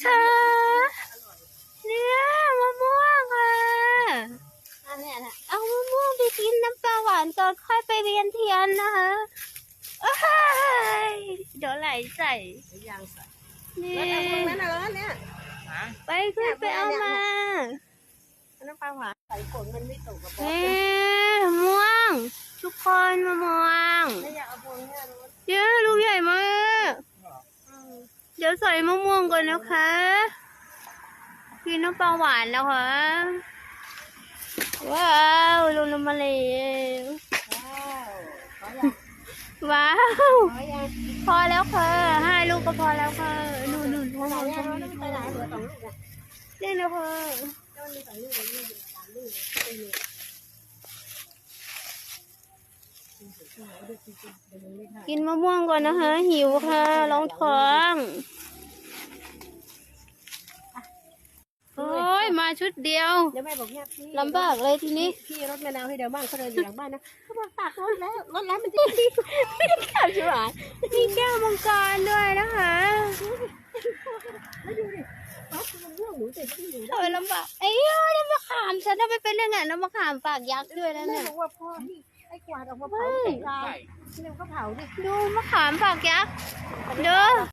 เธอ เนี่ยมะม่วงค่ะอันเนี้ยนะเอามะม่วงไปกินน้ำปลาหวานตอนค่อยไปเวียนเทียนนะคะเอ้ยเดี๋ยวไหลใส่ยางใส่นี่แล้วเอาพวกนั้นน่ะแล้วเนี่ยไปขึ้นไปเอามาอันน้ำปลาหวานใส่ฝนมันไม่ตกกับเอ๊ะม่วง ทุกคนมะม่วง ไม่อยากเอาพวกเนี้ยรู้ เยอะลูกใหญ่มาก เดี๋ยวใส่มะม่วงก่อนนะคะกินน้ำปลาหวานแล้วค่ะ ว้าวลงน้ำมาเลยว้าวขออยากว้าวขออยากพอแล้วค่ะห้าลูกก็พอแล้วค่ะนู่นนู่นขข้างนาดนนี้ข้างเรานต้องไปไหนเหลือสองลูกอะนี่นะค่ะ กินมะม่วงก่อนนะคะ หิวค่ะร้องท้องโอ้ยมาชุดเดียวเดี๋ยวแม่บอกเนี่ยพี่ลำบากเลยทีนี้พี่รถมะนาวให้เดี๋ยวบ้านเขาเดินอยู่หลังบ้านนะเขาบอกฝากรถแล้วรถแล้วมันจะดีไม่ได้ขับใช่ไหมมีแก้วมังกรด้วยนะคะแล้วดูดิรถมันร่วงหนูแต่ที่อยู่ได้โอ้ยลำบากเอ้ยน้ำมะขามฉันน่ะไม่เป็นยังไงน้ำมะขามปากยักษ์ด้วยนะแม่เนี่ยบอกว่าพ่อที่ ไอ้กวาดออกมาเผาใส่กายเร็วก็เผาดิ ดูมะขามปากยักษ์เด้อ